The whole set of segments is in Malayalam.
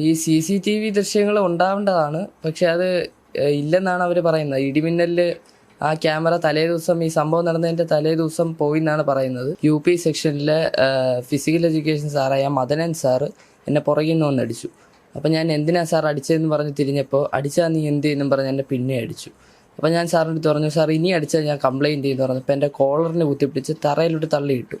ഈ സി സി ടി വി ദൃശ്യങ്ങൾ ഉണ്ടാവേണ്ടതാണ്. പക്ഷെ അത് ഇല്ലെന്നാണ് അവർ പറയുന്നത്. ഇടിമിന്നലിൽ ആ ക്യാമറ തലേ ദിവസം ഈ സംഭവം നടന്നതിന്റെ തലേ ദിവസം പോയി എന്നാണ് പറയുന്നത്. യു പി സെക്ഷനിലെ ഫിസിക്കൽ എഡ്യൂക്കേഷൻ സാറായ മദനൻ സാറ് എന്നെ പുറകിൽ നിന്ന് വന്നടിച്ചു അപ്പം ഞാൻ എന്തിനാ സാർ അടിച്ചതെന്ന് പറഞ്ഞ് തിരിഞ്ഞപ്പോൾ അടിച്ചാൽ നീ എന്ത് എന്നും പറഞ്ഞ് എന്നെ പിന്നെ അടിച്ചു. അപ്പം ഞാൻ സാറിന്റെ അടുത്ത് പറഞ്ഞു സാർ ഇനി അടിച്ചാൽ ഞാൻ കംപ്ലയിന്റ് ചെയ്യുന്നു പറഞ്ഞപ്പോൾ എന്റെ കോളറിനെ കുത്തിപ്പിടിച്ച് തറയിലോട്ട് തള്ളിയിട്ടു.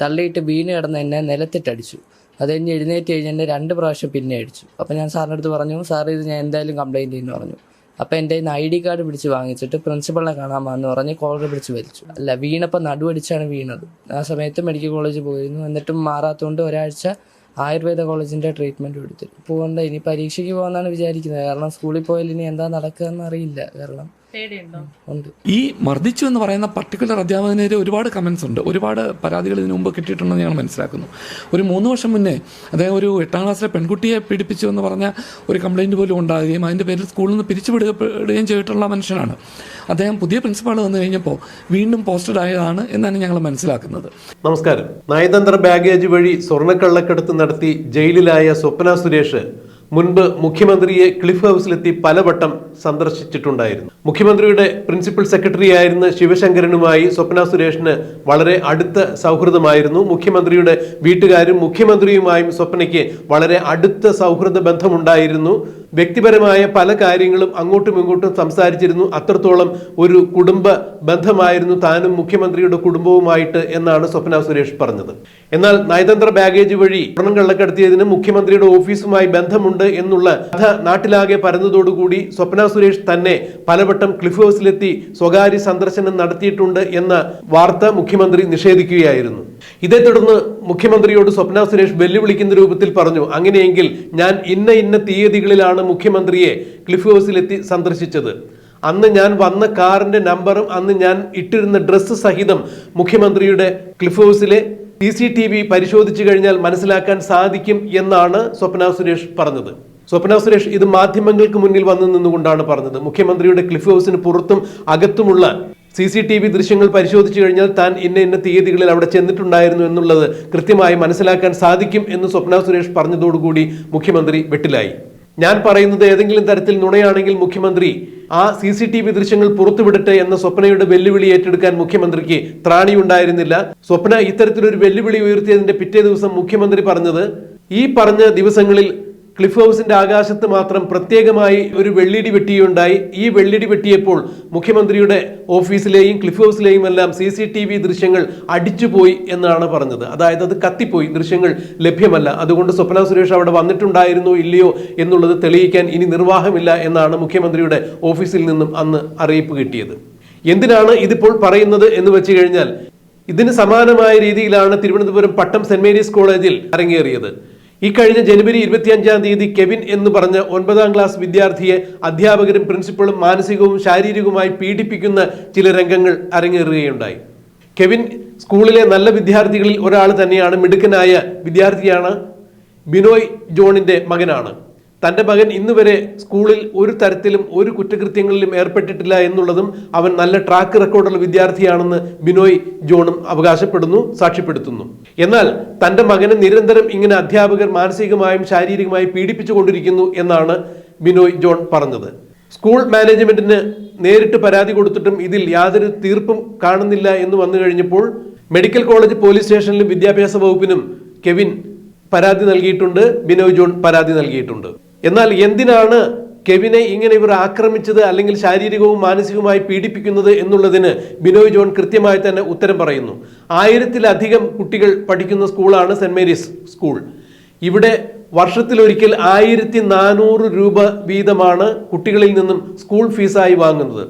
തള്ളിയിട്ട് വീണ് കിടന്ന് എന്നെ നിലത്തിട്ടടിച്ചു. അത് കഴിഞ്ഞ് എഴുന്നേറ്റ് കഴിഞ്ഞ് എന്നെ രണ്ട് പ്രാവശ്യം പിന്നെ അടിച്ചു. അപ്പോൾ ഞാൻ സാറിന്റെ അടുത്ത് പറഞ്ഞു സാർ ഇത് ഞാൻ എന്തായാലും കംപ്ലയിന്റ് ചെയ്യുന്നു പറഞ്ഞു. അപ്പോൾ എന്റെ കയ്യിൽ ഐ ഡി കാർഡ് പിടിച്ച് വാങ്ങിച്ചിട്ട് പ്രിൻസിപ്പളിനെ കാണാൻ എന്ന് പറഞ്ഞ് കോളർ പിടിച്ച് വലിച്ചു. അല്ല വീണപ്പോൾ നടുവടിച്ചാണ് വീണത്. ആ സമയത്ത് മെഡിക്കൽ കോളേജ് പോയിരുന്നു. എന്നിട്ടും മാറാത്തതുകൊണ്ട് ഒരാഴ്ച ആയുർവേദ കോളേജിന്റെ ട്രീറ്റ്മെന്റ് എടുത്തു പോകണ്ട ഇനി പരീക്ഷയ്ക്ക് പോകാമെന്നാണ് വിചാരിക്കുന്നത്. കാരണം സ്കൂളിൽ പോയാൽ ഇനി എന്താ നടക്കുക എന്നറിയില്ല കാരണം ഈ മർദ്ദിച്ചു എന്ന് പറയുന്ന പർട്ടിക്കുലർ അധ്യാപകനെതിരെ ഒരുപാട് കമൻസ് ഉണ്ട്. ഒരുപാട് പരാതികൾ ഇതിനു മുമ്പ് കിട്ടിയിട്ടുണ്ടെന്ന് ഞാൻ മനസ്സിലാക്കുന്നു. ഒരു മൂന്ന് വർഷം മുന്നേ അദ്ദേഹം ഒരു എട്ടാം ക്ലാസ്സിലെ പെൺകുട്ടിയെ പീഡിപ്പിച്ചു എന്ന് പറഞ്ഞ ഒരു കംപ്ലൈന്റ് പോലും ഉണ്ടാകുകയും അതിന്റെ പേരിൽ സ്കൂളിൽ നിന്ന് പിരിച്ചുവിടുകയും ചെയ്തിട്ടുള്ള മനുഷ്യനാണ്. അദ്ദേഹം പുതിയ പ്രിൻസിപ്പാൾ വന്നു കഴിഞ്ഞപ്പോൾ വീണ്ടും പോസ്റ്റഡ് ആയതാണ് എന്നാണ് ഞങ്ങൾ മനസ്സിലാക്കുന്നത്. നമസ്കാരം. നയതന്ത്ര ബാഗേജ് വഴി സ്വർണക്കള്ളക്കടത്ത് നടത്തി ജയിലിലായ സ്വപ്ന സുരേഷ് മുൻപ് മുഖ്യമന്ത്രിയെ ക്ലിഫ് ഹൗസിലെത്തി പലവട്ടം സന്ദർശിച്ചിട്ടുണ്ടായിരുന്നു. മുഖ്യമന്ത്രിയുടെ പ്രിൻസിപ്പൽ സെക്രട്ടറി ആയിരുന്ന ശിവശങ്കരനുമായി സ്വപ്ന സുരേഷിന് വളരെ അടുത്ത സൗഹൃദമായിരുന്നു. മുഖ്യമന്ത്രിയുടെ വീട്ടുകാരും മുഖ്യമന്ത്രിയുമായും സ്വപ്നയ്ക്ക് വളരെ അടുത്ത സൗഹൃദ ബന്ധമുണ്ടായിരുന്നു. വ്യക്തിപരമായ പല കാര്യങ്ങളും അങ്ങോട്ടും ഇങ്ങോട്ടും സംസാരിച്ചിരുന്നു. അത്രത്തോളം ഒരു കുടുംബ ബന്ധമായിരുന്നു താനും മുഖ്യമന്ത്രിയുടെ കുടുംബവുമായിട്ട് എന്നാണ് സ്വപ്ന സുരേഷ് പറഞ്ഞത്. എന്നാൽ നയതന്ത്ര ബാഗേജ് വഴി സ്വർണം കള്ളക്കടത്തിയതിന് മുഖ്യമന്ത്രിയുടെ ഓഫീസുമായി ബന്ധമുണ്ട് എന്നുള്ള കഥ നാട്ടിലാകെ പരന്നതോടുകൂടി സ്വപ്ന സുരേഷ് തന്നെ പലവട്ടം ക്ലിഫ് ഹൗസിലെത്തി സ്വകാര്യ സന്ദർശനം നടത്തിയിട്ടുണ്ട് എന്ന വാർത്ത മുഖ്യമന്ത്രി നിഷേധിക്കുകയായിരുന്നു. ഇതേ തുടർന്ന് മുഖ്യമന്ത്രിയോട് സ്വപ്ന സുരേഷ് വെല്ലുവിളിക്കുന്ന രൂപത്തിൽ പറഞ്ഞു അങ്ങനെയെങ്കിൽ ഞാൻ ഇന്ന ഇന്ന തീയതികളിലാണ് മുഖ്യമന്ത്രിയെ ക്ലിഫ് ഹൗസിലെത്തി സന്ദർശിച്ചത്. അന്ന് ഞാൻ വന്ന കാറിന്റെ നമ്പറും അന്ന് ഞാൻ ഇട്ടിരുന്ന ഡ്രസ്സ് സഹിതം മുഖ്യമന്ത്രിയുടെ ക്ലിഫ് ഹൗസിലെ സി സി ടി വി പരിശോധിച്ചു കഴിഞ്ഞാൽ മനസ്സിലാക്കാൻ സാധിക്കും എന്നാണ് സ്വപ്ന സുരേഷ് പറഞ്ഞത്. സ്വപ്ന സുരേഷ് ഇത് മാധ്യമങ്ങൾക്ക് മുന്നിൽ വന്നു നിന്നുകൊണ്ടാണ് പറഞ്ഞത്. മുഖ്യമന്ത്രിയുടെ ക്ലിഫ് ഹൗസിന് പുറത്തും അകത്തുമുള്ള സി സി ടി വി ദൃശ്യങ്ങൾ പരിശോധിച്ചു കഴിഞ്ഞാൽ താൻ ഇന്ന ഇന്ന തീയതികളിൽ അവിടെ ചെന്നിട്ടുണ്ടായിരുന്നു എന്നുള്ളത് കൃത്യമായി മനസ്സിലാക്കാൻ സാധിക്കും എന്ന് സ്വപ്ന സുരേഷ് പറഞ്ഞതോടുകൂടി മുഖ്യമന്ത്രി വെട്ടിലായി. ഞാൻ പറയുന്നത് ഏതെങ്കിലും തരത്തിൽ നുണയാണെങ്കിൽ മുഖ്യമന്ത്രി ആ സി സി ടി വി ദൃശ്യങ്ങൾ പുറത്തുവിടട്ടെ എന്ന സ്വപ്നയുടെ വെല്ലുവിളി ഏറ്റെടുക്കാൻ മുഖ്യമന്ത്രിക്ക് ത്രാണിയുണ്ടായിരുന്നില്ല. സ്വപ്ന ഇത്തരത്തിലൊരു വെല്ലുവിളി ഉയർത്തിയതിന്റെ പിറ്റേ ദിവസം മുഖ്യമന്ത്രി പറഞ്ഞത് ഈ പറഞ്ഞ ദിവസങ്ങളിൽ ക്ലിഫ് ഹൗസിന്റെ ആകാശത്ത് മാത്രം പ്രത്യേകമായി ഒരു വെള്ളിടി വെട്ടിയുണ്ടായി. ഈ വെള്ളിടി വെട്ടിയപ്പോൾ മുഖ്യമന്ത്രിയുടെ ഓഫീസിലെയും ക്ലിഫ് ഹൗസിലെയും എല്ലാം സി സി ടി വി ദൃശ്യങ്ങൾ അടിച്ചുപോയി എന്നാണ് പറഞ്ഞത്. അതായത് അത് കത്തിപ്പോയി. ദൃശ്യങ്ങൾ ലഭ്യമല്ല. അതുകൊണ്ട് സ്വപ്ന സുരേഷ് അവിടെ വന്നിട്ടുണ്ടായിരുന്നോ ഇല്ലയോ എന്നുള്ളത് തെളിയിക്കാൻ ഇനി നിർവാഹമില്ല എന്നാണ് മുഖ്യമന്ത്രിയുടെ ഓഫീസിൽ നിന്നും അന്ന് അറിയിപ്പ് കിട്ടിയത്. എന്തിനാണ് ഇതിപ്പോൾ പറയുന്നത് എന്ന് വെച്ച് കഴിഞ്ഞാൽ ഇതിന് സമാനമായ രീതിയിലാണ് തിരുവനന്തപുരം പട്ടം സെന്റ് മേരീസ് കോളേജിൽ അരങ്ങേറിയത്. ഈ കഴിഞ്ഞ ജനുവരി ഇരുപത്തിയഞ്ചാം തീയതി കെവിൻ എന്ന് പറഞ്ഞ ഒൻപതാം ക്ലാസ് വിദ്യാർത്ഥിയെ അധ്യാപകരും പ്രിൻസിപ്പളും മാനസികവും ശാരീരികവുമായി പീഡിപ്പിക്കുന്ന ചില രംഗങ്ങൾ അരങ്ങേറുകയുണ്ടായി. കെവിൻ സ്കൂളിലെ നല്ല വിദ്യാർത്ഥികളിൽ ഒരാൾ തന്നെയാണ് മിടുക്കനായ വിദ്യാർത്ഥിയാണ് ബിനോയ് ജോണിന്റെ മകനാണ്. തന്റെ മകൻ ഇന്നുവരെ സ്കൂളിൽ ഒരു തരത്തിലും ഒരു കുറ്റകൃത്യങ്ങളിലും ഏർപ്പെട്ടിട്ടില്ല എന്നുള്ളതും അവൻ നല്ല ട്രാക്ക് റെക്കോർഡുള്ള വിദ്യാർത്ഥിയാണെന്ന് ബിനോയ് ജോണും അവകാശപ്പെടുന്നു സാക്ഷ്യപ്പെടുത്തുന്നു. എന്നാൽ തന്റെ മകനെ നിരന്തരം ഇങ്ങനെ അധ്യാപകർ മാനസികമായും ശാരീരികമായും പീഡിപ്പിച്ചുകൊണ്ടിരിക്കുന്നു എന്നാണ് ബിനോയ് ജോൺ പറഞ്ഞത്. സ്കൂൾ മാനേജ്മെന്റിന് നേരിട്ട് പരാതി കൊടുത്തിട്ടും ഇതിൽ യാതൊരു തീർപ്പും കാണുന്നില്ല എന്ന് വന്നു കഴിഞ്ഞപ്പോൾ മെഡിക്കൽ കോളേജ് പോലീസ് സ്റ്റേഷനിലും വിദ്യാഭ്യാസ വകുപ്പിനും കെവിൻ പരാതി നൽകിയിട്ടുണ്ട് ബിനോയ് ജോൺ പരാതി നൽകിയിട്ടുണ്ട്. എന്നാൽ എന്തിനാണ് കെവിനെ ഇങ്ങനെ ഇവർ ആക്രമിച്ചത് അല്ലെങ്കിൽ ശാരീരികവും മാനസികവുമായി പീഡിപ്പിക്കുന്നത് എന്നുള്ളതിന് ബിനോയ് ജോൺ കൃത്യമായി തന്നെ ഉത്തരം പറയുന്നു. ആയിരത്തിലധികം കുട്ടികൾ പഠിക്കുന്ന സ്കൂളാണ് സെന്റ് മേരീസ് സ്കൂൾ. ഇവിടെ വർഷത്തിലൊരിക്കൽ ആയിരത്തി നാനൂറ് രൂപ വീതമാണ് കുട്ടികളിൽ നിന്നും സ്കൂൾ ഫീസായി വാങ്ങുന്നത്.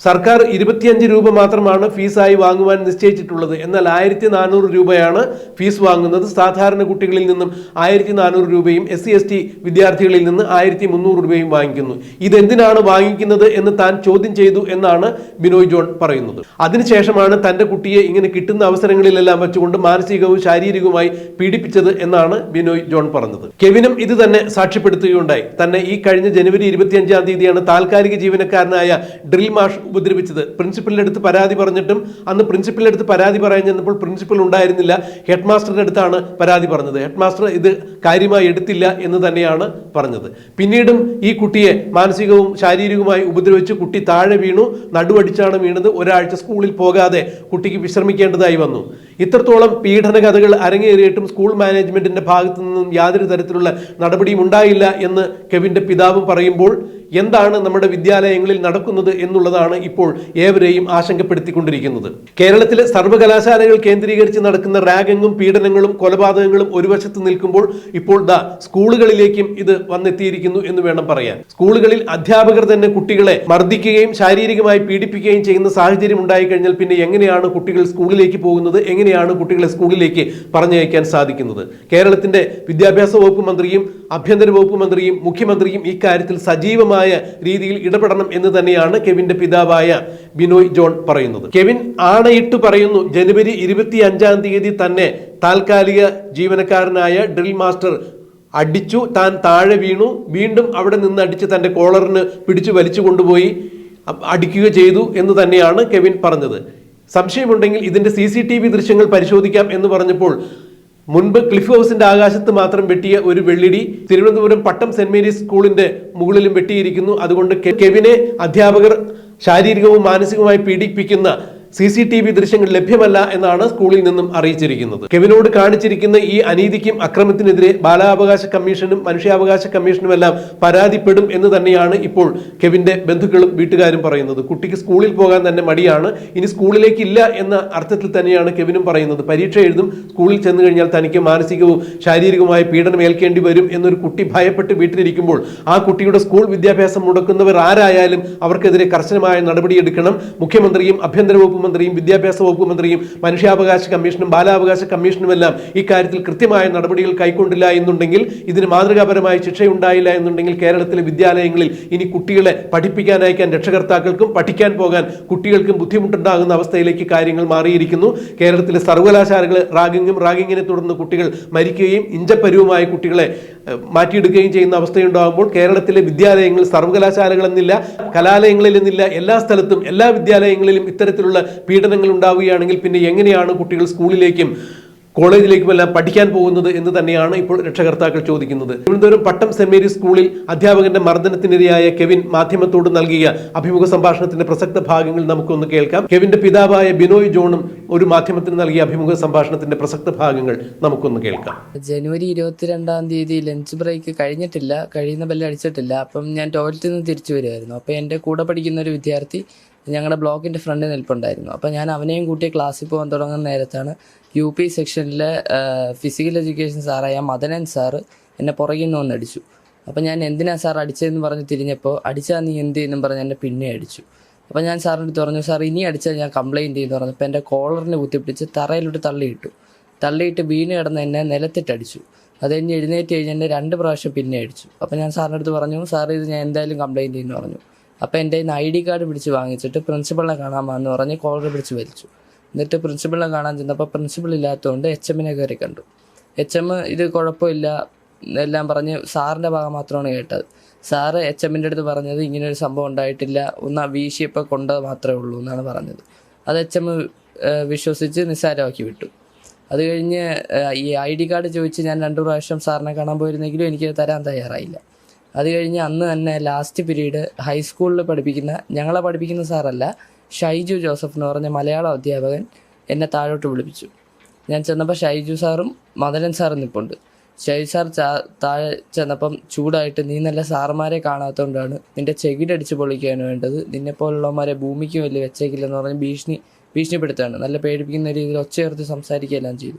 സർക്കാർ ഇരുപത്തിയഞ്ച് രൂപ മാത്രമാണ് ഫീസായി വാങ്ങുവാൻ നിശ്ചയിച്ചിട്ടുള്ളത്. എന്നാൽ ആയിരത്തി നാനൂറ് രൂപയാണ് ഫീസ് വാങ്ങുന്നത്. സാധാരണ കുട്ടികളിൽ നിന്നും ആയിരത്തി നാനൂറ് രൂപയും എസ് സി എസ് ടി വിദ്യാർത്ഥികളിൽ നിന്ന് ആയിരത്തി മുന്നൂറ് രൂപയും വാങ്ങിക്കുന്നു. ഇതെന്തിനാണ് വാങ്ങിക്കുന്നത് എന്ന് താൻ ചോദ്യം ചെയ്തു എന്നാണ് ബിനോയ് ജോൺ പറയുന്നത്. അതിനുശേഷമാണ് തന്റെ കുട്ടിയെ ഇങ്ങനെ കിട്ടുന്ന അവസരങ്ങളിലെല്ലാം വെച്ചുകൊണ്ട് മാനസികവും ശാരീരികവുമായി പീഡിപ്പിച്ചത് എന്നാണ് ബിനോയ് ജോൺ പറഞ്ഞത്. കെവിനും ഇത് തന്നെ സാക്ഷ്യപ്പെടുത്തുകയുണ്ടായി. തന്നെ ഈ കഴിഞ്ഞ ജനുവരി ഇരുപത്തിയഞ്ചാം തീയതിയാണ് താൽക്കാലിക ജീവനക്കാരനായ ഡ്രിൽ മാഷ് ഉപദ്രവിച്ചത്. പ്രിൻസിപ്പലിന്റെ അടുത്ത് പരാതി പറഞ്ഞിട്ടും അന്ന് പ്രിൻസിപ്പലിന്റെ അടുത്ത് പരാതി പറയാൻ ചെന്നപ്പോൾ പ്രിൻസിപ്പൽ ഉണ്ടായിരുന്നില്ല. ഹെഡ് മാസ്റ്ററിന്റെ അടുത്താണ് പരാതി പറഞ്ഞത്. ഹെഡ് മാസ്റ്റർ ഇത് കാര്യമായി എടുത്തില്ല എന്ന് തന്നെയാണ് പറഞ്ഞത്. പിന്നീടും ഈ കുട്ടിയെ മാനസികവും ശാരീരികവുമായി ഉപദ്രവിച്ച് കുട്ടി താഴെ വീണു. നടുവടിച്ചാണ് വീണത്. ഒരാഴ്ച സ്കൂളിൽ പോകാതെ കുട്ടിക്ക് വിശ്രമിക്കേണ്ടതായി വന്നു. ഇത്രത്തോളം പീഡന കഥകൾ അരങ്ങേറിയിട്ടും സ്കൂൾ മാനേജ്മെന്റിന്റെ ഭാഗത്തു നിന്നും യാതൊരു തരത്തിലുള്ള നടപടിയും ഉണ്ടായില്ല എന്ന് കെവിന്റെ പിതാവ് പറയുമ്പോൾ എന്താണ് നമ്മുടെ വിദ്യാലയങ്ങളിൽ നടക്കുന്നത് എന്നുള്ളതാണ് ഇപ്പോൾ ഏവരെയും ആശങ്കപ്പെടുത്തിക്കൊണ്ടിരിക്കുന്നത്. കേരളത്തിലെ സർവകലാശാലകൾ കേന്ദ്രീകരിച്ച് നടക്കുന്ന റാഗിങ്ങും പീഡനങ്ങളും കൊലപാതകങ്ങളും ഒരു വശത്ത് നിൽക്കുമ്പോൾ ഇപ്പോൾ ദാ സ്കൂളുകളിലേക്കും ഇത് വന്നെത്തിയിരിക്കുന്നു എന്ന് വേണം പറയാൻ. സ്കൂളുകളിൽ അധ്യാപകർ തന്നെ കുട്ടികളെ മർദ്ദിക്കുകയും ശാരീരികമായി പീഡിപ്പിക്കുകയും ചെയ്യുന്ന സാഹചര്യം ഉണ്ടായി കഴിഞ്ഞാൽ പിന്നെ എങ്ങനെയാണ് കുട്ടികൾ സ്കൂളിലേക്ക് പോകുന്നത്? എങ്ങനെയാണ് കുട്ടികളെ സ്കൂളിലേക്ക് പറഞ്ഞയക്കാൻ സാധിക്കുന്നത്? കേരളത്തിന്റെ വിദ്യാഭ്യാസ വകുപ്പ് മന്ത്രിയും ആഭ്യന്തര വകുപ്പ് മന്ത്രിയും മുഖ്യമന്ത്രിയും ഇക്കാര്യത്തിൽ സജീവമായ രീതിയിൽ ഇടപെടണം എന്ന് തന്നെയാണ് കെവിന്റെ പിതാവായ ബിനോയ് ജോൺ പറയുന്നത്. കെവിൻ ആണയിട്ട് പറയുന്നു ജനുവരി ഇരുപത്തി അഞ്ചാം തീയതി തന്നെ താൽക്കാലിക ജീവനക്കാരനായ ഡ്രിൽ മാസ്റ്റർ അടിച്ചു താൻ താഴെ വീണു വീണ്ടും അവിടെ നിന്ന് അടിച്ച് തന്റെ കോളറിന് പിടിച്ചു വലിച്ചു കൊണ്ടുപോയി അടിക്കുക ചെയ്തു എന്ന് തന്നെയാണ് കെവിൻ പറഞ്ഞത്. സംശയമുണ്ടെങ്കിൽ ഇതിന്റെ സി സി ടി വി ദൃശ്യങ്ങൾ പരിശോധിക്കാം എന്ന് പറഞ്ഞപ്പോൾ മുൻപ് ക്ലിഫ് ഹൗസിന്റെ ആകാശത്ത് മാത്രം വെട്ടിയ ഒരു വെള്ളിടി തിരുവനന്തപുരം പട്ടം സെന്റ് മേരീസ് സ്കൂളിന്റെ മുകളിലും വെട്ടിയിരിക്കുന്നു. അതുകൊണ്ട് കെവിനെ അധ്യാപകർ ശാരീരികവും മാനസികവുമായി പീഡിപ്പിക്കുന്ന സി സി ടി വി ദൃശ്യങ്ങൾ ലഭ്യമല്ല എന്നാണ് സ്കൂളിൽ നിന്നും അറിയിച്ചിരിക്കുന്നത്. കെവിനോട് കാണിച്ചിരിക്കുന്ന ഈ അനീതിക്കും അക്രമത്തിനെതിരെ ബാലാവകാശ കമ്മീഷനും മനുഷ്യാവകാശ കമ്മീഷനും എല്ലാം പരാതിപ്പെടും എന്ന് തന്നെയാണ് ഇപ്പോൾ കെവിന്റെ ബന്ധുക്കളും വീട്ടുകാരും പറയുന്നത്. കുട്ടിക്ക് സ്കൂളിൽ പോകാൻ തന്നെ മടിയാണ്. ഇനി സ്കൂളിലേക്ക് ഇല്ല എന്ന അർത്ഥത്തിൽ തന്നെയാണ് കെവിനും പറയുന്നത്. പരീക്ഷ എഴുതും സ്കൂളിൽ ചെന്ന് കഴിഞ്ഞാൽ തനിക്ക് മാനസികവും ശാരീരികവുമായ പീഡനം ഏൽക്കേണ്ടി വരും എന്നൊരു കുട്ടി ഭയപ്പെട്ട് വീട്ടിലിരിക്കുമ്പോൾ ആ കുട്ടിയുടെ സ്കൂൾ വിദ്യാഭ്യാസം മുടക്കുന്നവർ ആരായാലും അവർക്കെതിരെ കർശനമായ നടപടിയെടുക്കണം. മുഖ്യമന്ത്രിയും ആഭ്യന്തര വകുപ്പ് മന്ത്രിയും വിദ്യാഭ്യാസ വകുപ്പ് മന്ത്രിയും മനുഷ്യാവകാശ കമ്മീഷനും ബാലാവകാശ കമ്മീഷനും എല്ലാം ഇക്കാര്യത്തിൽ കൃത്യമായ നടപടികൾ കൈക്കൊണ്ടില്ല എന്നുണ്ടെങ്കിൽ ഇതിന് മാതൃകാപരമായ ശിക്ഷയുണ്ടായില്ല എന്നുണ്ടെങ്കിൽ കേരളത്തിലെ വിദ്യാലയങ്ങളിൽ ഇനി കുട്ടികളെ പഠിപ്പിക്കാൻ അയക്കാൻ രക്ഷകർത്താക്കൾക്കും പഠിക്കാൻ പോകാൻ കുട്ടികൾക്കും ബുദ്ധിമുട്ടുണ്ടാകുന്ന അവസ്ഥയിലേക്ക് കാര്യങ്ങൾ മാറിയിരിക്കുന്നു. കേരളത്തിലെ സർവകലാശാലകൾ റാഗിങ്ങും റാഗിങ്ങിനെ തുടർന്ന് കുട്ടികൾ മരിക്കുകയും ഇഞ്ചപ്പരുവുമായ കുട്ടികളെ മാറ്റിയെടുക്കുകയും ചെയ്യുന്ന അവസ്ഥയുണ്ടാകുമ്പോൾ കേരളത്തിലെ വിദ്യാലയങ്ങൾ സർവകലാശാലകളെന്നില്ല കലാലയങ്ങളിൽ നിന്നില്ല എല്ലാ സ്ഥലത്തും എല്ലാ വിദ്യാലയങ്ങളിലും ഇത്തരത്തിലുള്ള പീഡനങ്ങൾ ഉണ്ടാവുകയാണെങ്കിൽ പിന്നെ എങ്ങനെയാണ് കുട്ടികൾ സ്കൂളിലേക്കും കോളേജിലേക്കും എല്ലാം പഠിക്കാൻ പോകുന്നത് എന്ന് തന്നെയാണ് ഇപ്പോൾ രക്ഷകർത്താക്കൾ ചോദിക്കുന്നത്. തിരുവനന്തപുരം പട്ടം സെന്റ് മേരീസ് സ്കൂളിൽ അധ്യാപകന്റെ മർദ്ദനത്തിനിരയായ കെവിൻ മാധ്യമത്തോട് നൽകിയ അഭിമുഖ സംഭാഷണത്തിന്റെ പ്രസക്ത ഭാഗങ്ങൾ നമുക്കൊന്ന് കേൾക്കാം. കെവിന്റെ പിതാവായ ബിനോയ് ജോണും ഒരു മാധ്യമത്തിന് നൽകിയ അഭിമുഖ സംഭാഷണത്തിന്റെ പ്രസക്ത ഭാഗങ്ങൾ നമുക്കൊന്ന് കേൾക്കാം. ജനുവരി ഇരുപത്തിരണ്ടാം തീയതി ലഞ്ച് ബ്രേക്ക് കഴിഞ്ഞിട്ടില്ല. കഴിയുന്ന ബെല്ല് അടിച്ചിട്ടില്ല. അപ്പം ഞാൻ ടോയ്ലറ്റിൽ നിന്ന് തിരിച്ചു വരുമായിരുന്നു അപ്പം എന്റെ കൂടെ പഠിക്കുന്ന ഒരു വിദ്യാർത്ഥി ഞങ്ങളുടെ ബ്ലോക്കിന്റെ ഫ്രണ്ടിൽ നിൽപ്പുണ്ടായിരുന്നു. അപ്പോൾ ഞാൻ അവനെയും കൂട്ടി ക്ലാസ്സിൽ പോകാൻ തുടങ്ങുന്ന നേരത്താണ് യു പി സെക്ഷനിലെ ഫിസിക്കൽ എഡ്യൂക്കേഷൻ സാറായ മദനൻ സാറ് എന്നെ പുറകിൽ നിന്ന് അടിച്ചു. അപ്പോൾ ഞാൻ എന്തിനാ സാർ അടിച്ചതെന്ന് പറഞ്ഞ് തിരിഞ്ഞപ്പോൾ അടിച്ചാൽ നീ എന്ത് എന്നും പറഞ്ഞ് എന്നെ പിന്നെ അടിച്ചു. അപ്പോൾ ഞാൻ സാറിന്റെ അടുത്ത് പറഞ്ഞു സാർ ഇനി അടിച്ചാൽ ഞാൻ കംപ്ലയിന്റ് ചെയ്യുന്നു. പറഞ്ഞപ്പോൾ എന്റെ കോളറിനെ കുത്തിപ്പിടിച്ച് തറയിലോട്ട് തള്ളിയിട്ടു. തള്ളിയിട്ട് വീണ് കിടന്ന് എന്നെ നിലത്തിട്ടടിച്ചു അത് കഴിഞ്ഞ് എഴുന്നേറ്റ് കഴിഞ്ഞ് എന്നെ രണ്ട് പ്രാവശ്യം പിന്നെ അടിച്ചു. അപ്പോൾ ഞാൻ സാറിന്റെ അടുത്ത് പറഞ്ഞു സാർ ഇത് ഞാൻ എന്തായാലും കംപ്ലയിന്റ് ചെയ്യുന്നു പറഞ്ഞു. അപ്പോൾ എന്റെ കയ്യിൽ ഐ ഡി കാർഡ് പിടിച്ച് വാങ്ങിച്ചിട്ട് പ്രിൻസിപ്പളിനെ കാണാൻ വന്നു പറഞ്ഞ് കോളർ പിടിച്ച് വലിച്ചു. എന്നിട്ട് പ്രിൻസിപ്പളിനെ കാണാൻ ചെന്നപ്പോൾ പ്രിൻസിപ്പൾ ഇല്ലാത്തതുകൊണ്ട് എച്ച് എമ്മിനെ കയറി കണ്ടു. എച്ച് എം ഇത് കുഴപ്പമില്ല എല്ലാം പറഞ്ഞ് സാറിന്റെ ഭാഗം മാത്രമാണ് കേട്ടത്. സാറ് എച്ച് എമ്മിന്റെ അടുത്ത് പറഞ്ഞത് ഇങ്ങനൊരു സംഭവം ഉണ്ടായിട്ടില്ല ഒന്ന് വീശിയപ്പോൾ കൊണ്ടത് മാത്രമേ ഉള്ളൂ എന്നാണ് പറഞ്ഞത്. അത് എച്ച് എം വിശ്വസിച്ച് നിസ്സാരമാക്കി വിട്ടു. അത് കഴിഞ്ഞ് ഈ ഐ ഡി കാർഡ് ചോദിച്ച് ഞാൻ രണ്ടു പ്രാവശ്യം സാറിനെ കാണാൻ പോയിരുന്നെങ്കിലും എനിക്ക് തരാൻ തയ്യാറായില്ല. അത് കഴിഞ്ഞ് അന്ന് തന്നെ ലാസ്റ്റ് പീരീഡ് ഹൈസ്കൂളിൽ പഠിപ്പിക്കുന്ന ഞങ്ങളെ പഠിപ്പിക്കുന്ന സാറല്ല ഷൈജു ജോസഫ് എന്ന് പറഞ്ഞ മലയാളം അധ്യാപകൻ എന്നെ താഴോട്ട് വിളിപ്പിച്ചു. ഞാൻ ചെന്നപ്പോൾ ഷൈജു സാറും മദനൻ സാറും നിൽപ്പുണ്ട് ഷൈജു സാർ താഴെ ചെന്നപ്പം ചൂടായിട്ട് നീ നല്ല സാറുമാരെ കാണാത്തതുകൊണ്ടാണ് നിന്റെ ചെകിടടിച്ച് പൊളിക്കുകയാണ് വേണ്ടത്. നിന്നെ പോലുള്ളവന്മാരെ ഭൂമിക്ക് വലിയ വെച്ചേക്കില്ലെന്ന് പറഞ്ഞ് ഭീഷണി ഭീഷണിപ്പെടുത്തുകയാണ്. നല്ല പേടിപ്പിക്കുന്ന രീതിയിൽ ഒച്ചയുയർത്തി സംസാരിക്കുകയെല്ലാം ചെയ്തു.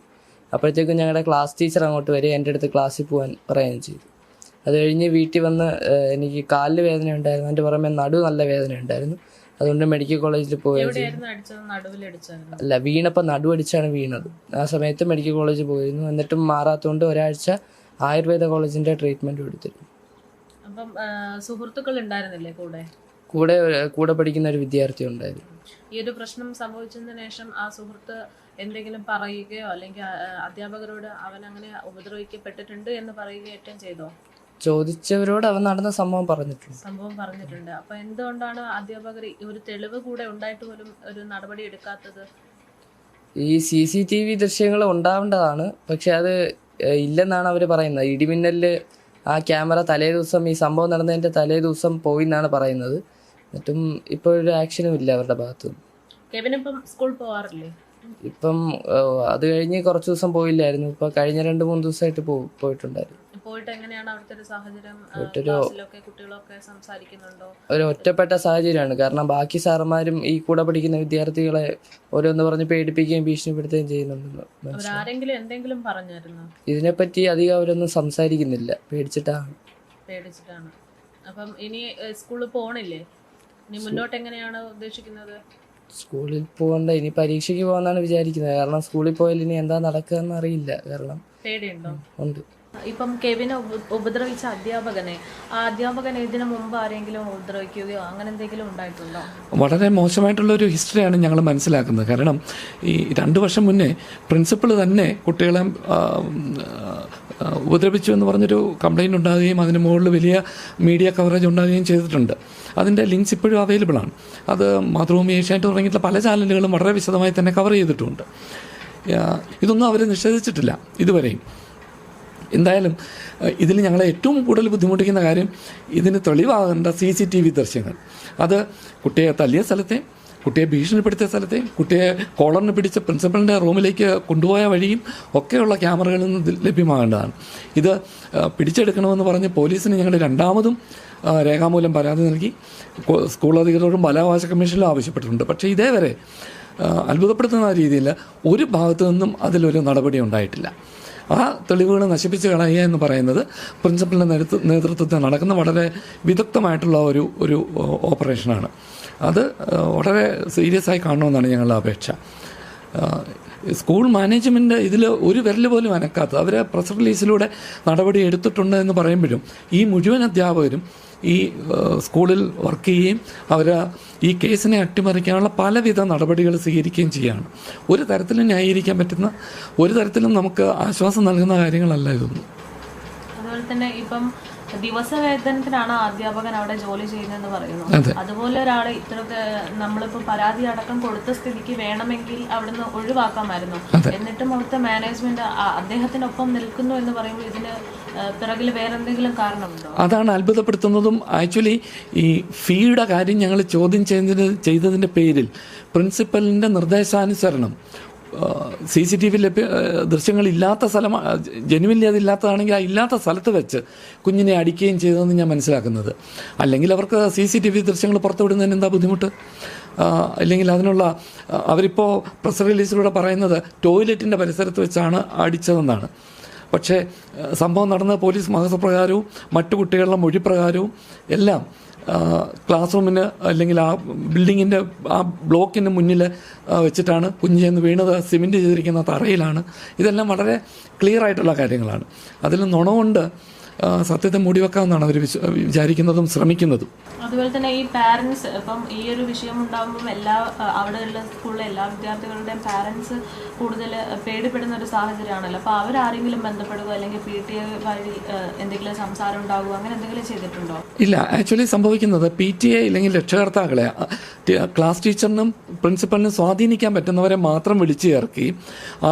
അപ്പോഴത്തേക്കും ഞങ്ങളുടെ ക്ലാസ് ടീച്ചർ അങ്ങോട്ട് വരെ എന്റെ അടുത്ത് ക്ലാസ്സിൽ പോകാൻ പറയുകയും ചെയ്തു. അത് കഴിഞ്ഞ് വീട്ടിൽ വന്ന് എനിക്ക് കാലിൽ വേദന ഉണ്ടായിരുന്നു. അതിന്റെ പുറമെ നടു നല്ല വേദന ഉണ്ടായിരുന്നു. അതുകൊണ്ട് മെഡിക്കൽ കോളേജിൽ പോയി അല്ല വീണപ്പോൾ നടുവടിച്ചാണ് വീണത്. ആ സമയത്ത് മെഡിക്കൽ കോളേജിൽ പോയിരുന്നു. എന്നിട്ടും മാറാത്തതുകൊണ്ട് ഒരാഴ്ച ആയുർവേദ കോളേജിന്റെ ട്രീറ്റ്മെന്റ് എടുത്തിരുന്നു അപ്പം സുഹൃത്തുക്കൾ ഉണ്ടായിരുന്നില്ലേ കൂടെ? കൂടെ കൂടെ പഠിക്കുന്ന ഒരു വിദ്യാർത്ഥി ഉണ്ടായിരുന്നു. ഈ ഒരു പ്രശ്നം സംഭവിച്ചതിന് ശേഷം ആ സുഹൃത്ത് എന്തെങ്കിലും പറയുകയോ അല്ലെങ്കിൽ അധ്യാപകരോട് അവൻ അങ്ങനെ ഉപദ്രവിക്കപ്പെട്ടിട്ടുണ്ട് എന്ന് പറയുകയോ ഏറ്റവും ചെയ്തോ? ചോദിച്ചവരോട് അവൻ നടന്ന സംഭവം പറഞ്ഞിട്ടുണ്ട്. സംഭവം പറഞ്ഞിട്ടുണ്ട്. അപ്പൊ എന്തുകൊണ്ടാണ് അധ്യാപകർ ഒരു തെളിവ് കൂടെ ഉണ്ടായിട്ട് പോലും ഒരു നടപടി എടുക്കാത്തത്? ഈ സി സി ടി വി ദൃശ്യങ്ങൾ ഉണ്ടാവേണ്ടതാണ്. പക്ഷെ അത് ഇല്ലെന്നാണ് അവർ പറയുന്നത്. ഇടിമിന്നലിൽ ആ ക്യാമറ തലേ ദിവസം ഈ സംഭവം നടന്നതിന്റെ തലേ ദിവസം പോയി എന്നാണ് പറയുന്നത്. എന്നിട്ടും ഇപ്പോൾ ഒരു ആക്ഷനും ഇല്ല അവരുടെ ഭാഗത്ത് ഇപ്പം സ്കൂൾ പോവാറില്ലേ? ഇപ്പം അത് കഴിഞ്ഞ് കുറച്ച് ദിവസം പോയില്ലായിരുന്നു. ഇപ്പം കഴിഞ്ഞ രണ്ട് മൂന്ന് ദിവസമായിട്ട് പോയിട്ടുണ്ടായിരുന്നു. പോയിട്ട് എങ്ങനെയാണ് അവിടുത്തെ ഒരു സാഹചര്യം? ക്ലാസ്സിലൊക്കെ കുട്ടികളൊക്കെ സംസാരിക്കുന്നുണ്ടോ? ഒരു ഒറ്റപ്പെട്ട സാഹചര്യമാണ്. കാരണം ബാക്കി സാറന്മാരും ഈ കൂടെ പഠിക്കുന്ന വിദ്യാർത്ഥികളെ ഓരോന്ന് പറഞ്ഞ് പേടിപ്പിക്കുകയും ഭീഷണിപ്പെടുത്തുകയും ചെയ്യുന്നുണ്ടെന്ന്. അവരാരെങ്കിലും എന്തെങ്കിലും പറഞ്ഞായിരുന്നോ? ഇതിനെപ്പറ്റി അധികം അവരൊന്നും സംസാരിക്കുന്നില്ല. പേടിച്ചിട്ടാണ് പേടിച്ചിട്ടാണ്. അപ്പം ഇനി സ്കൂളിൽ പോണില്ലേ? ഇനി മുന്നോട്ട് എങ്ങനെയാണ് ഉദ്ദേശിക്കുന്നത്? സ്കൂളിൽ പോകണ്ട. ഇനി പരീക്ഷയ്ക്ക് പോകാന്നാണ് വിചാരിക്കുന്നത്. കാരണം സ്കൂളിൽ പോയാൽ ഇനി എന്താ നടക്കുക എന്നറിയില്ല കാരണം ഉണ്ട്. ഇപ്പം കെവിനെ ഉപദ്രവിച്ച അധ്യാപകനെ ആ അധ്യാപകനെ ഇതിനു മുമ്പ് ആരെങ്കിലും ഉപദ്രവിക്കുകയോ അങ്ങനെ എന്തെങ്കിലും ഉണ്ടായിട്ടുണ്ടോ? വളരെ മോശമായിട്ടുള്ള ഒരു ഹിസ്റ്ററിയാണ് ഞങ്ങൾ മനസ്സിലാക്കുന്നത്. കാരണം ഈ രണ്ട് വർഷം മുന്നേ പ്രിൻസിപ്പൾ തന്നെ കുട്ടികളെ ഉപദ്രവിച്ചു എന്ന് പറഞ്ഞൊരു കംപ്ലൈന്റ് ഉണ്ടാകുകയും അതിന് മുകളിൽ വലിയ മീഡിയ കവറേജ് ഉണ്ടാകുകയും ചെയ്തിട്ടുണ്ട്. അതിന്റെ ലിങ്ക്സ് ഇപ്പോഴും അവൈലബിൾ ആണ്. അത് മാതൃഭൂമി ഏഷ്യാനെറ്റ് തുടങ്ങിയിട്ടുള്ള പല ചാനലുകളും വളരെ വിശദമായി തന്നെ കവർ ചെയ്തിട്ടുണ്ട്. ഇതൊന്നും അവർ നിഷേധിച്ചിട്ടില്ല ഇതുവരെയും. എന്തായാലും ഇതിൽ ഞങ്ങളെ ഏറ്റവും കൂടുതൽ ബുദ്ധിമുട്ടിക്കുന്ന കാര്യം ഇതിന് തെളിവാകേണ്ട സി സി ടി വി ദൃശ്യങ്ങൾ. അത് കുട്ടിയെ തല്ലിയ സ്ഥലത്തെ കുട്ടിയെ ഭീഷണിപ്പെടുത്തിയ സ്ഥലത്തെ കുട്ടിയെ കോളറിന് പിടിച്ച് പ്രിൻസിപ്പളിന്റെ റൂമിലേക്ക് കൊണ്ടുപോയ വഴിയും ഒക്കെയുള്ള ക്യാമറകളിൽ നിന്ന് ലഭ്യമാകേണ്ടതാണ്. ഇത് പിടിച്ചെടുക്കണമെന്ന് പറഞ്ഞ് പോലീസിന് ഞങ്ങൾ രണ്ടാമതും രേഖാമൂലം പരാതി നൽകി. സ്കൂൾ അധികൃതരോടും ബാലാവകാശ കമ്മീഷനിലും ആവശ്യപ്പെട്ടിട്ടുണ്ട്. പക്ഷേ ഇതേവരെ അത്ഭുതപ്പെടുത്തുന്ന രീതിയിൽ ഒരു ഭാഗത്തു നിന്നും അതിലൊരു നടപടി ഉണ്ടായിട്ടില്ല. ആ തെളിവുകൾ നശിപ്പിച്ച് കളയുക എന്ന് പറയുന്നത് പ്രിൻസിപ്പലിന്റെ നേതൃത്വ നേതൃത്വത്തിൽ നടക്കുന്ന വളരെ വിദഗ്ധമായിട്ടുള്ള ഒരു ഒരു ഓപ്പറേഷനാണ്. അത് വളരെ സീരിയസ് ആയി കാണണമെന്നാണ് ഞങ്ങളുടെ അപേക്ഷ. സ്കൂൾ മാനേജ്മെന്റ് ഇതിൽ ഒരു വിരൽ പോലും അനക്കാത്തത് അവർ പ്രസ് റിലീസിലൂടെ നടപടി എടുത്തിട്ടുണ്ട് എന്ന് പറയുമ്പോഴും ഈ മുഴുവൻ അധ്യാപകരും ഈ സ്കൂളിൽ വർക്ക് ചെയ്യുകയും അവർ ഈ കേസിനെ അട്ടിമറിക്കാനുള്ള പലവിധ നടപടികൾ സ്വീകരിക്കുകയും ചെയ്യുകയാണ്. ഒരു തരത്തിലും ന്യായീകരിക്കാൻ പറ്റുന്ന ഒരു തരത്തിലും നമുക്ക് ആശ്വാസം നൽകുന്ന കാര്യങ്ങളല്ല ഇതൊന്നും. അതുപോലെ തന്നെ ഇപ്പം ദിവസവേതനത്തിനാണ് അധ്യാപകൻ അവിടെ ജോലി ചെയ്യുന്നതെന്ന് പറയുന്നു അതെ. അതുപോലെ ഒരാളെ ഇത്രയൊക്കെ നമ്മളിപ്പോ പരാതി അടക്കം കൊടുത്ത സ്ഥിതിക്ക് വേണമെങ്കിൽ അവിടുന്ന് ഒഴിവാക്കാമായിരുന്നു. എന്നിട്ടും അവിടുത്തെ മാനേജ്മെന്റ് അദ്ദേഹത്തിനൊപ്പം നിൽക്കുന്നു എന്ന് പറയുമ്പോൾ ഇതിന് പിറകിൽ വേറെന്തെങ്കിലും കാരണമുണ്ടോ? അതാണ് അത്ഭുതപ്പെടുത്തുന്നതും. ആക്ച്വലി ഈ ഫീയുടെ കാര്യം ഞങ്ങൾ ചോദ്യം ചെയ്തതിന് ചെയ്തതിന്റെ പേരിൽ പ്രിൻസിപ്പലിന്റെ നിർദ്ദേശാനുസരണം സി സി ടി വി ലഭ്യ ദൃശ്യങ്ങളില്ലാത്ത സ്ഥലം ജനുവിൻലി അതില്ലാത്തതാണെങ്കിൽ ആ ഇല്ലാത്ത സ്ഥലത്ത് വെച്ച് കുഞ്ഞിനെ അടിക്കുകയും ചെയ്തതെന്ന് ഞാൻ മനസ്സിലാക്കുന്നത്. അല്ലെങ്കിൽ അവർക്ക് സി സി ടി വി ദൃശ്യങ്ങൾ പുറത്തുവിടുന്നതിന് എന്താ ബുദ്ധിമുട്ട്? അല്ലെങ്കിൽ അതിനുള്ള അവരിപ്പോൾ പ്രസ് റിലീസിലൂടെ പറയുന്നത് ടോയ്ലറ്റിന്റെ പരിസരത്ത് വെച്ചാണ് അടിച്ചതെന്നാണ്. പക്ഷേ സംഭവം നടന്ന പോലീസ് മാസപ്രകാരവും മറ്റു കുട്ടികളുടെ മൊഴി പ്രകാരവും എല്ലാം ക്ലാസ് റൂമിന് അല്ലെങ്കിൽ ആ ബിൽഡിങ്ങിന്റെ ആ ബ്ലോക്കിന് മുന്നിൽ വെച്ചിട്ടാണ് കുഞ്ഞ് വീണത് സിമെന്റ് ചെയ്തിരിക്കുന്ന തറയിലാണ്. ഇതെല്ലാം വളരെ ക്ലിയർ ആയിട്ടുള്ള കാര്യങ്ങളാണ്. അതിൽ നുണ കൊണ്ട് ആ, സത്യത്തെ മൂടിവെക്കാമെന്നാണ് അവർ വിചാരിക്കുന്നതും ശ്രമിക്കുന്നതും. അതുപോലെ തന്നെ ഈ പാരന്റ്സ് ഇപ്പം ഈ ഒരു വിഷയം ഉണ്ടാകുമ്പോൾ എല്ലാ അവിടെ അവിടെയുള്ള സ്കൂളിലെ എല്ലാ വിദ്യാർത്ഥികളുടെയും പാരന്റ്സ് കൂടുതൽ പേടിപ്പെടുന്ന ഒരു സാഹചര്യമാണല്ലോ. അപ്പോൾ അവരാരെങ്കിലും ബന്ധപ്പെടുക അല്ലെങ്കിൽ പി ടി എ വഴി എന്തെങ്കിലും സംസാരം ഉണ്ടാകുക അങ്ങനെ എന്തെങ്കിലും ചെയ്തിട്ടുണ്ടോ? ഇല്ല ആക്ച്വലി സംഭവിക്കുന്നത് പി ടി എ ഇല്ലെങ്കിൽ രക്ഷകർത്താക്കളെ ക്ലാസ് ടീച്ചറിനും പ്രിൻസിപ്പലിനും സ്വാധീനിക്കാൻ പറ്റുന്നവരെ മാത്രം വിളിച്ചു ചേർക്കി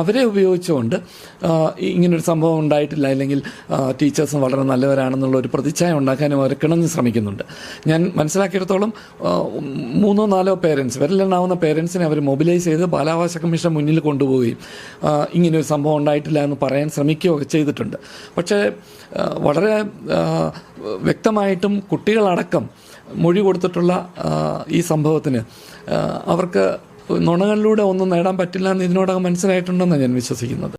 അവരെ ഉപയോഗിച്ചുകൊണ്ട് ഇങ്ങനൊരു സംഭവം ഉണ്ടായിട്ടില്ല. അല്ലെങ്കിൽ ടീച്ചേഴ്സും വളരെ നല്ലവരാണെന്നുള്ള ഒരു പ്രതിച്ഛായ ഉണ്ടാക്കാനും അവർ കിണഞ്ഞ് ശ്രമിക്കുന്നുണ്ട്. ഞാൻ മനസ്സിലാക്കിയിടത്തോളം മൂന്നോ നാലോ പേരൻസ് വിരലെണ്ണാവുന്ന പേരൻസിനെ അവർ മൊബിലൈസ് ചെയ്ത് ബാലാവകാശ കമ്മീഷൻ മുന്നിൽ കൊണ്ടുപോവുകയും ഇങ്ങനെ ഒരു സംഭവം ഉണ്ടായിട്ടില്ല എന്ന് പറയാൻ ശ്രമിക്കുകയൊക്കെ ചെയ്തിട്ടുണ്ട്. പക്ഷേ വളരെ വ്യക്തമായിട്ടും കുട്ടികളടക്കം മൊഴി കൊടുത്തിട്ടുള്ള ഈ സംഭവത്തിന് അവർക്ക് നുണകളിലൂടെ ഒന്നും നേടാൻ പറ്റില്ല എന്ന് ഇതിനോടകം മനസ്സിലായിട്ടുണ്ടെന്നാണ് ഞാൻ വിശ്വസിക്കുന്നത്.